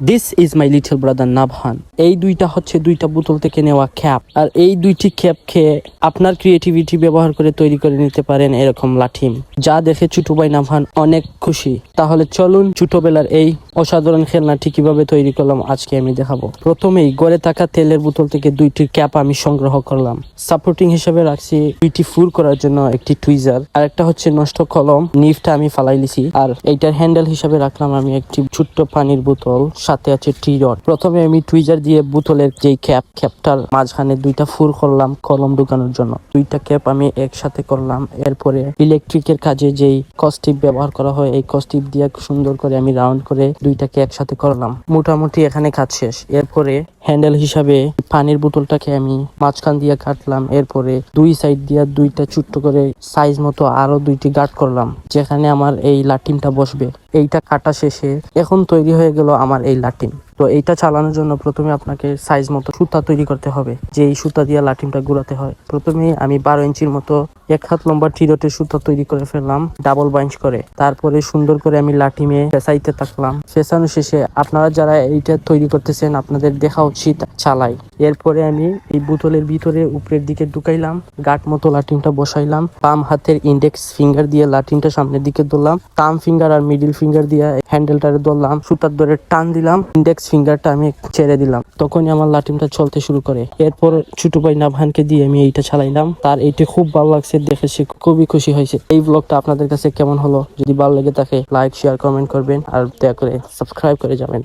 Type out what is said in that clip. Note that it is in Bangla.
This is my little brother Navan এই দুইটা হচ্ছে দুইটা বোতল থেকে নেওয়া খ্যাপ। আর এই দুইটি খ্যাপ খেয়ে আপনার ক্রিয়েটিভিটি ব্যবহার করে তৈরি করে নিতে পারেন এরকম লাঠিম। যা দেখে ছোট ভাই নাভান অনেক খুশি। তাহলে চলুন ছোটবেলার এই অসাধারণ খেলনাটি কীভাবে তৈরি করলাম, আজকে আমি দেখাবো। প্রথমেই গড়ে থাকা তেলের বোতল থেকে দুইটি ক্যাপ আমি সংগ্রহ করলাম। সাপোর্টিং হিসেবে রাখছি দুইটি ফুল করার জন্য একটি টুইজার আর একটা হচ্ছে নষ্ট কলম, নিফটা আমি ফালাই লিছি আর এইটার হ্যান্ডেল হিসাবে রাখলাম আমি একটি ছোট্ট পানির বোতল, সাথে আছে টি রড। প্রথমে আমি টুইজার দিয়ে বোতলের যেই ক্যাপ, ক্যাপটার মাঝখানে দুইটা ফুল করলাম কলম ঢুকানোর জন্য। দুইটা ক্যাপ আমি একসাথে করলাম, এরপরে ইলেকট্রিকের কাজে যেই কস্টিপ ব্যবহার করা হয়, এই কস্টিপ দিয়ে সুন্দর করে আমি রাউন্ড করে দুইটাকে একসাথে করলাম। মোটামুটি এখানে কাজ শেষ। এরপরে হ্যান্ডেল হিসাবে পানির বোতলটাকে আমি মাঝখান দিয়ে কাটলাম, এরপরে দুই সাইড দিয়ে দুইটা ছোট্ট করে সাইজ মতো আরও দুইটি গার্ড করলাম, যেখানে আমার এই লাটিমটা বসবে। এইটা কাটা শেষে এখন তৈরি হয়ে গেল আমার এই লাটিম তো এইটা চালানোর জন্য প্রথমে আপনাকে সাইজ মতো সুতা তৈরি করতে হবে, যে এই সুতা দিয়ে লাটিমটা ঘুরাতে হয়। প্রথমে আমি বারো ইঞ্চির মতো এক হাত লম্বা টিরটের সুতা তৈরি করে ফেললাম ডাবল বাইঞ্চ করে। তারপরে সুন্দর করে আমি লাঠিমে ফেসাইতে থাকলাম। ফেসানো শেষে আপনারা যারা এইটা তৈরি করতেছেন, আপনাদের দেখা উচিত চালাই এরপরে আমি এই বোতলের ভিতরে উপরের দিকে ঢুকাইলাম, গাট মতো লাটিমটা বসাইলাম, বাম হাতের ইন্ডেক্স ফিঙ্গার দিয়ে লাটিমটা সামনের দিকে ধরলাম তাম ফিঙ্গার আর মিডিল ফিঙ্গার দিয়ে হ্যান্ডেলটারে ধরলাম, সুতার ধরে টান দিলাম ইন্ডেক্স ফিঙ্গারটা আমি ছেড়ে দিলাম। তখনই আমার লাটিমটা চলতে শুরু করে। এরপর ছোট ভাই নাভানকে দিয়ে আমি এইটা চালাইলাম তার এইটা খুব ভালো লাগছে, দেখে সে খুবই খুশি হয়েছে। এই ব্লগটা আপনাদের কাছে কেমন হলো? যদি ভালো লেগে থাকে লাইক শেয়ার কমেন্ট করবেন। আর দয়া করে সাবস্ক্রাইব করে যাবেন।